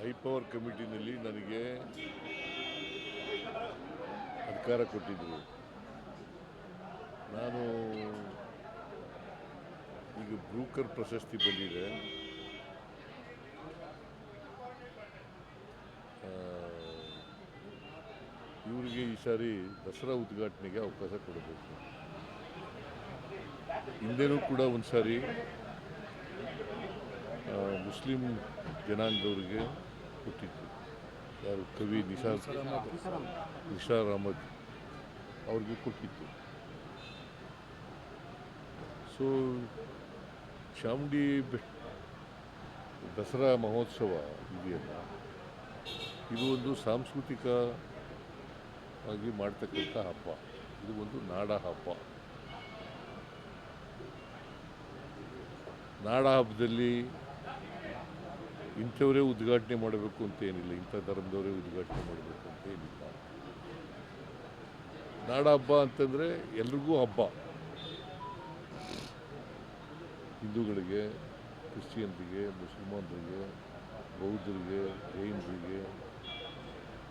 High power ಕಮಿಟಿನಲ್ಲಿ ನನಗೆ ಅಧಿಕಾರ ಕೊಟ್ಟಿದ್ದರು. ನಾನು ಈಗ ಬ್ರೂಕರ್ ಪ್ರಶಸ್ತಿ ಬಂದಿದೆ. ಇವರಿಗೆ ಈ ಸಾರಿ ದಸರಾ ಉದ್ಘಾಟನೆಗೆ ಅವಕಾಶ ಕೊಡಬೇಕು. ಹಿಂದೆನೂ ಕೂಡ ಒಂದು ಸಾರಿ ಮುಸ್ಲಿಂ ಜನಾಂಗದವರಿಗೆ ಕೊಟ್ಟಿತ್ತು ಯಾರು ಕವಿ ನಿಶಾ ನಿಶಾ ಅಹಮದ್ ಅವ್ರಿಗೆ ಕೊಟ್ಟಿತ್ತು. ಸೊ ಚಾಮುಂಡಿ ಬೆಟ್ಟ, ದಸರಾ ಮಹೋತ್ಸವ ಇದೆಯಲ್ಲ, ಇದು ಒಂದು ಸಾಂಸ್ಕೃತಿಕ ಆಗಿ ಮಾಡ್ತಕ್ಕಂಥ ಹಬ್ಬ. ಇದು ಒಂದು ನಾಡ ಹಬ್ಬ. ನಾಡ ಹಬ್ಬದಲ್ಲಿ ಇಂಥವರೇ ಉದ್ಘಾಟನೆ ಮಾಡಬೇಕು ಅಂತ ಏನಿಲ್ಲ, ಇಂಥ ಧರ್ಮದವರೇ ಉದ್ಘಾಟನೆ ಮಾಡಬೇಕು ಅಂತ ಏನಿಲ್ಲ. ನಾಡ ಹಬ್ಬ ಅಂತಂದರೆ ಎಲ್ರಿಗೂ ಹಬ್ಬ. ಹಿಂದೂಗಳಿಗೆ, ಕ್ರಿಶ್ಚಿಯನ್ರಿಗೆ, ಮುಸಲ್ಮಾನರಿಗೆ, ಬೌದ್ಧರಿಗೆ, ಜೈನರಿಗೆ,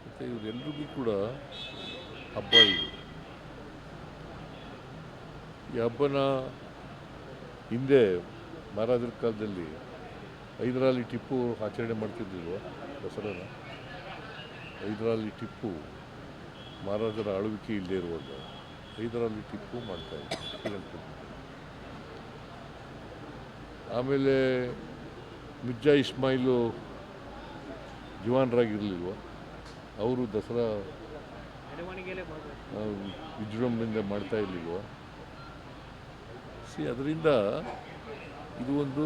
ಮತ್ತು ಇವರೆಲ್ರಿಗೂ ಕೂಡ ಹಬ್ಬ ಇದೆ. ಈ ಹಬ್ಬನ ಹಿಂದೆ ಮಹಾರಾಜರ ಕಾಲದಲ್ಲಿ ಹೈದರಾಲಿ ಟಿಪ್ಪು ಆಚರಣೆ ಮಾಡ್ತಿದ್ದಿಲ್ವ ದಸರಾನ? ಹೈದರಾಲಿ ಟಿಪ್ಪು, ಮಹಾರಾಜರ ಆಳ್ವಿಕೆ ಇಲ್ಲದೆ ಇರುವಾಗ ಹೈದರಾಲಿ ಟಿಪ್ಪು ಮಾಡ್ತಾ ಇದ್ದರು ಶ್ರೀರಂಗಪಟ್ಟಣ. ಆಮೇಲೆ ಮಿರ್ಜಾ ಇಸ್ಮಾಯಿಲು ಜವಾನರಾಗಿರಲಿಲ್ವ? ಅವರು ದಸರಾ ವಿಜೃಂಭಣೆಯಿಂದ ಮಾಡ್ತಾ ಇರಲಿಲ್ವ? ಸಿ ಅದರಿಂದ ಇದು ಒಂದು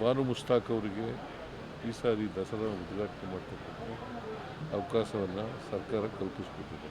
ಬಾನು ಮುಸ್ತಾಕ್ ಅವರಿಗೆ ಈ ಸಾರಿ ದಸರಾ ಉದ್ಘಾಟನೆ ಮಾಡ್ತಕ್ಕಂಥ ಅವಕಾಶವನ್ನು ಸರ್ಕಾರ ಕಲ್ಪಿಸ್ಕೊಟ್ಟಿದೆ.